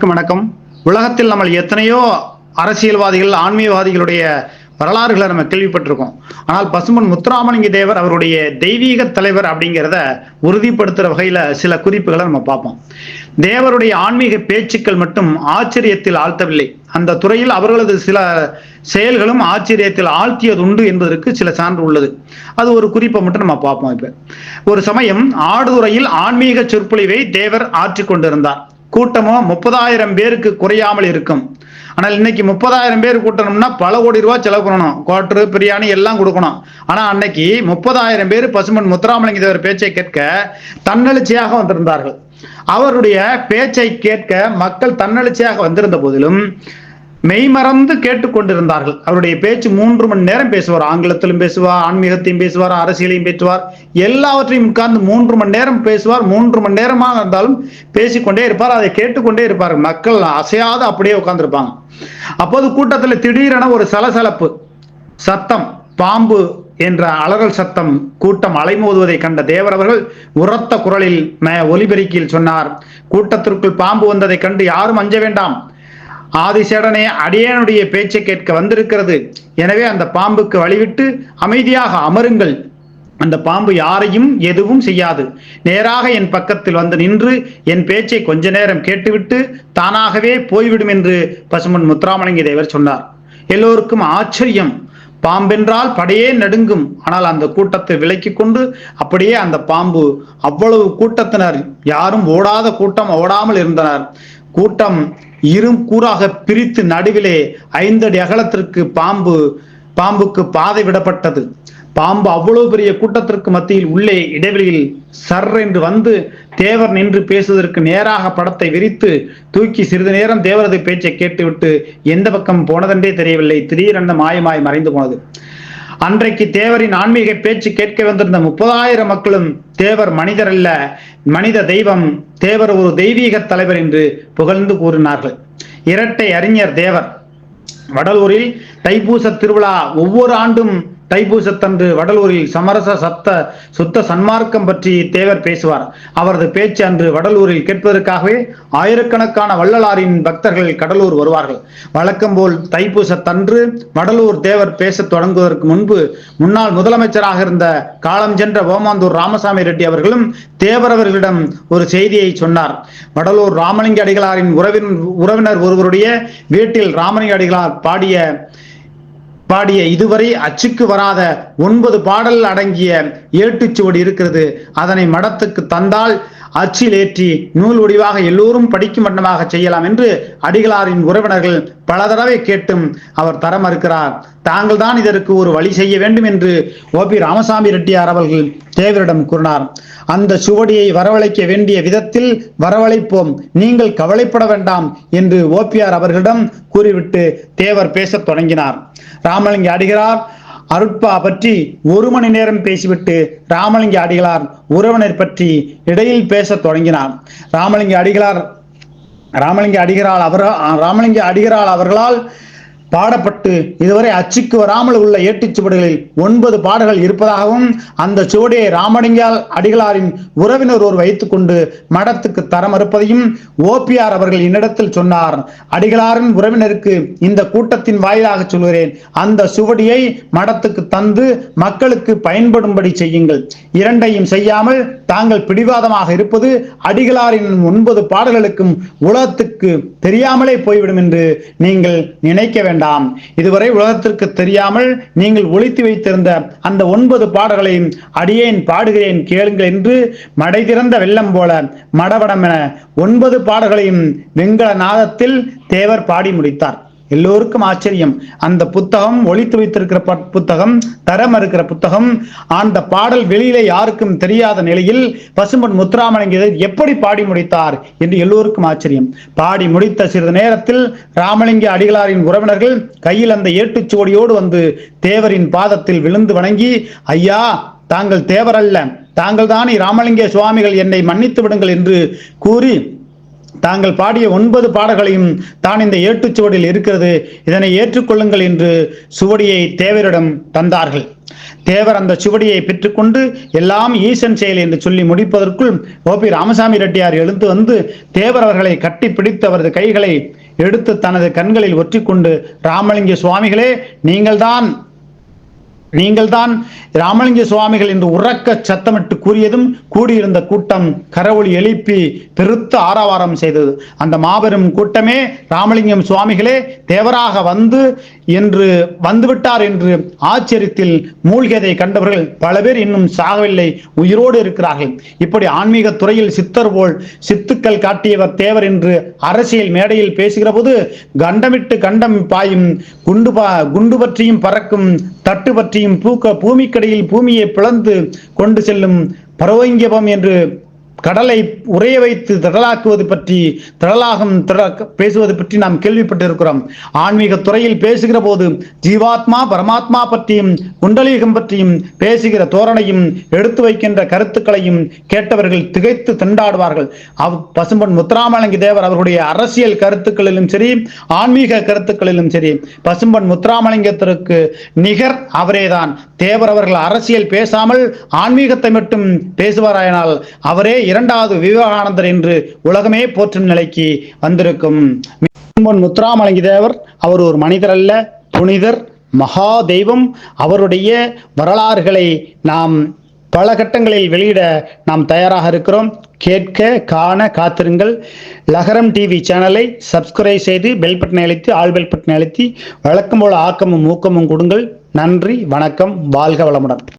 அனைவருக்கும் வணக்கம். உலகத்தில் நம்ம எத்தனையோ அரசியல்வாதிகள் ஆன்மீகவாதிகளுடைய வரலாறுகளை நம்ம கேள்விப்பட்டிருக்கோம். ஆனால் பசுமன் முத்துராமலிங்க தேவர் அவருடைய தெய்வீக தலைவர் அப்படிங்கிறத உறுதிப்படுத்துகிற வகையில் சில குறிப்புகளை நம்ம பார்ப்போம். தேவருடைய ஆன்மீக பேச்சுக்கள் மட்டும் ஆச்சரியத்தில் ஆழ்த்தவில்லை. அந்த துறையில் அவர்களது சில செயல்களும் ஆச்சரியத்தில் ஆழ்த்தியது உண்டு என்பதற்கு சில சான்று உள்ளது. அது ஒரு குறிப்பை மட்டும் நம்ம பார்ப்போம் இப்போ. ஒரு சமயம் ஆடுதுறையில் ஆன்மீக சொற்பொழிவை தேவர் ஆற்றிக்கொண்டிருந்தார். கூட்டமோ முப்பதாயிரம் பேருக்கு குறையாமல் இருக்கும். ஆனால் இன்னைக்கு முப்பதாயிரம் பேர் கூட்டணும்னா பல கோடி ரூபாய் செலவு பண்ணணும். குவாட்டரு பிரியாணி எல்லாம் கொடுக்கணும். ஆனா அன்னைக்கு முப்பதாயிரம் பேர் பசுமன் முத்துராமலிங்க தேவர் பேச்சை கேட்க தன்னெழுச்சியாக வந்திருந்தார்கள். அவருடைய பேச்சை கேட்க மக்கள் தன்னெழுச்சியாக வந்திருந்த போதிலும் மெய்மறந்து கேட்டுக்கொண்டிருந்தார்கள் அவருடைய பேச்சு மூன்று மணி நேரம் பேசுவார். ஆங்கிலத்திலும் பேசுவார் ஆன்மீகத்தையும் பேசுவார் அரசியலையும் பேசுவார். எல்லாவற்றையும் உட்கார்ந்து மூன்று மணி நேரம் பேசுவார். மூன்று மணி நேரமாக இருந்தாலும் பேசிக்கொண்டே இருப்பார். அதை கேட்டுக்கொண்டே இருப்பார். மக்கள் அசையாத அப்படியே உட்கார்ந்துருப்பாங்க. அப்போது கூட்டத்தில் திடீரென ஒரு சலசலப்பு. சத்தம் பாம்பு என்ற அலறல் சத்தம் கூட்டம் அலைமோதுவதை கண்ட தேவர் அவர்கள் உரத்த குரலில் ஒலிபெருக்கியில் சொன்னார். கூட்டத்திற்குள் பாம்பு வந்ததை கண்டு யாரும் அஞ்ச வேண்டாம். ஆதிசேடனே அடியனுடைய பேச்சை கேட்க வந்திருக்கிறது. எனவே அந்த பாம்புக்கு வழிவிட்டு அமைதியாக அமருங்கள். அந்த பாம்பு யாரையும் எதுவும் செய்யாது. நேராக என் பக்கத்தில் வந்து நின்று என் பேச்சை கொஞ்ச நேரம் கேட்டுவிட்டு தானாகவே போய்விடும் என்று பசுமன் முத்துராமலிங்க தேவர் சொன்னார். எல்லோருக்கும் ஆச்சரியம். பாம்பென்றால் படையே நடுங்கும். ஆனால் அந்த கூட்டத்தை விலக்கி கொண்டு அப்படியே அந்த பாம்பு அவ்வளவு கூட்டத்தினர் யாரும் ஓடாத கூட்டம் ஓடாமல் இருந்தனர். கூட்டம் இரும் கூறாக பிரித்து நடுவிலே ஐந்தடி அகலத்திற்கு பாம்பு பாம்புக்கு பாதை விடப்பட்டது. பாம்பு அவ்வளவு பெரிய கூட்டத்திற்கு மத்தியில் உள்ளே இடைவெளியில் சர் என்று வந்து தேவர் நின்று பேசுவதற்கு நேராக படத்தை விரித்து தூக்கி சிறிது நேரம் தேவரது பேச்சை கேட்டுவிட்டு எந்த பக்கம் போனதென்றே தெரியவில்லை. திடீரென மாயமாய் மறைந்து போனது. அன்றைக்கு தேவரின் ஆன்மீக பேச்சு கேட்க வந்திருந்த முப்பதாயிரம் மக்களும் தேவர் மனிதர் அல்ல மனித தெய்வம் தேவர் ஒரு தெய்வீக தலைவர் என்று புகழ்ந்து கூறினார்கள். இரட்டை அறிஞர் தேவர். வடலூரில் தைப்பூச திருவிழா ஒவ்வொரு ஆண்டும் தைப்பூசத்தன்று வடலூரில் சமரச சப்த சுத்த சன்மார்க்கம் பற்றி தேவர் பேசுவார். அவரது பேச்சு அன்று வடலூரில் கேட்பதற்காகவே ஆயிரக்கணக்கான வள்ளலாரின் பக்தர்கள் கடலூர் வருவார்கள். வழக்கம் போல் தைப்பூசத்தன்று வடலூர் தேவர் பேசத் தொடங்குவதற்கு முன்பு முன்னாள் முதலமைச்சராக இருந்த காலம் சென்ற ஓமாந்தூர் ராமசாமி ரெட்டி அவர்களும் தேவர் அவர்களிடம் ஒரு செய்தியை சொன்னார். வடலூர் ராமலிங்க அடிகளாரின் உறவின் உறவினர் ஒருவருடைய வீட்டில் ராமலிங்க அடிகளார் பாடிய பாடிய இதுவரை அச்சுக்கு வராத ஒன்பது பாடல் அடங்கிய ஏட்டுச்சுவடி இருக்கிறது. அதனை மடத்துக்கு தந்தால் அச்சில் ஏற்றி நூல் வடிவாக எல்லோரும் படிக்கும் வண்ணமாக செய்யலாம் என்று அடிகளாரின் உறவினர்கள் பல தடவை கேட்டும் அவர் தர மறுக்கிறார். தாங்கள் தான் இதற்கு ஒரு வழி செய்ய வேண்டும் என்று ஓ பி ராமசாமி ரெட்டியார் அவர்கள் தேவரிடம் கூறினார். அந்த சுவடியை வரவழைக்க வேண்டிய விதத்தில் வரவழைப்போம். நீங்கள் கவலைப்பட வேண்டாம் என்று ஓபிஆர் அவர்களிடம் கூறிவிட்டு தேவர் பேசத் தொடங்கினார். ராமலிங்க அடிகிறார் அருட்பா பற்றி ஒரு மணி நேரம் பேசிவிட்டு ராமலிங்க அடிகளார் உறவினர் பற்றி இடையில் பேசத் தொடங்கினார். ராமலிங்க அடிகளார் ராமலிங்க அடிகளால் அவர் ராமலிங்க அடிகளால் அவர்களால் பாடப்பட்டு இதுவரை அச்சுக்கு வராமல் உள்ள ஏட்டுச்சுவடுகளில் ஒன்பது பாடல்கள் இருப்பதாகவும் அந்த சுவடியை ராமலிங்கால் அடிகளாரின் உறவினர் ஒரு வைத்துக்கொண்டு மடத்துக்கு தர மறுப்பதையும் ஓபிஆர் அவர்கள் என்னிடத்தில் சொன்னார். அடிகளாரின் உறவினருக்கு இந்த கூட்டத்தின் வாயிலாக சொல்கிறேன். அந்த சுவடியை மடத்துக்கு தந்து மக்களுக்கு பயன்படும்படி செய்யுங்கள். இரண்டையும் செய்யாமல் தாங்கள் பிடிவாதமாக இருப்பது அடிகளாரின் ஒன்பது பாடல்களுக்கும் உலகத்துக்கு தெரியாமலே போய்விடும் என்று நீங்கள் நினைக்க வேண்டாம். இதுவரை உலகத்திற்கு தெரியாமல் நீங்கள் ஒழித்து வைத்திருந்த அந்த ஒன்பது பாடல்களையும் அடியேன் பாடுகிறேன் கேளுங்கள் என்று மடை திறந்த வெள்ளம் போல மடவடம் என ஒன்பது பாடல்களையும் வெங்கல நாதத்தில் தேவர் பாடி முடித்தார். எல்லோருக்கும் ஆச்சரியம். அந்த புத்தகம் ஒழித்து வைத்திருக்கிற புத்தகம் தரம் இருக்கிற புத்தகம் அந்த பாடல் வெளியில யாருக்கும் தெரியாத நிலையில் பசும்பன் முத்துராமலிங்கத்தை எப்படி பாடி முடித்தார் என்று எல்லோருக்கும் ஆச்சரியம். பாடி முடித்த சிறிது நேரத்தில் ராமலிங்க அடிகளாரின் உறவினர்கள் கையில் அந்த ஏட்டுச்சுவடியோடு வந்து தேவரின் பாதத்தில் விழுந்து வணங்கி ஐயா தாங்கள் தேவரல்ல. தாங்கள் தானே ராமலிங்க சுவாமிகள் என்னை மன்னித்து விடுங்கள் என்று கூறி தாங்கள் பாடிய ஒன்பது பாடல்களையும் தான் இந்த ஏட்டுச்சுவடியில் இருக்கிறது. இதனை ஏற்றுக்கொள்ளுங்கள் என்று சுவடியை தேவரிடம் தந்தார்கள். தேவர் அந்த சுவடியை பெற்றுக்கொண்டு எல்லாம் ஈசன் செயல் என்று சொல்லி முடிப்பதற்குள் ஓபி ராமசாமி ரெட்டியார் எழுந்து வந்து தேவர் அவர்களை கட்டி பிடித்து அவரது கைகளை எடுத்து தனது கண்களில் ஒற்றிக்கொண்டு ராமலிங்க சுவாமிகளே நீங்கள்தான் நீங்கள்தான் ராமலிங்க சுவாமிகள் என்று உறக்க சத்தமிட்டு கூறியதும் கூடியிருந்த கூட்டம் கரவொளி எழுப்பி பெருத்த ஆரவாரம் செய்தது. அந்த மாபெரும் கூட்டமே ராமலிங்கம் சுவாமிகளே தேவராக வந்து என்று வந்துவிட்டார் என்று ஆச்சரியத்தில் மூழ்கியதை கண்டவர்கள் பல பேர் இன்னும் சாகவில்லை உயிரோடு இருக்கிறார்கள். இப்படி ஆன்மீக துறையில் சித்தர் போல் சித்துக்கள் காட்டியவர் தேவர் என்று அரசியல் மேடையில் பேசுகிற போது கண்டமிட்டு கண்டம் பாயும் குண்டு பா குண்டு பற்றியும் பறக்கும் தட்டு பற்றியும் பூக்க பூமிக்கடையில் பூமியை பிளந்து கொண்டு செல்லும் பரவங்கியபம் என்று கடலை உறைய வைத்து திடலாக்குவது பற்றி திடலாகும் பேசுவது பற்றி நாம் கேள்விப்பட்டிருக்கிறோம். ஆன்மீக துறையில் பேசுகிற போது ஜீவாத்மா பரமாத்மா பற்றியும் குண்டலீகம் பற்றியும் பேசுகிற தோரணையும் எடுத்து வைக்கின்ற கருத்துக்களையும் கேட்டவர்கள் திகைத்து திண்டாடுவார்கள். அவ் பசும்பொன் முத்துராமலிங்க தேவர் அவருடைய அரசியல் கருத்துக்களிலும் சரி ஆன்மீக கருத்துக்களிலும் சரி பசும்பொன் முத்துராமலிங்கத்திற்கு நிகர் அவரேதான். தேவர் அவர்கள் அரசியல் பேசாமல் ஆன்மீகத்தை மட்டும் பேசுவாராயினால் அவரே இரண்டாவது விவேகானந்தர் என்று உலகமே போற்றும் நிலைக்கு வந்திருக்கும். முத்துராமலங்கி முத்துராமலிங்க தேவர் அவர் ஒரு மனிதர் அல்ல புனிதர் மகா தெய்வம். அவருடைய வரலாறுகளை நாம் பல கட்டங்களில் வெளியிட நாம் தயாராக இருக்கிறோம். கேட்க காண காத்திருங்கள். லகரம் டிவி சேனலை சப்ஸ்கிரைப் செய்து பெல் பட்டனை அழைத்து ஆல் பெல் பட்டனை அழைத்து வழக்கம் போல ஆக்கமும் ஊக்கமும் கொடுங்கள். நன்றி வணக்கம் வாழ்க வளமுடன்.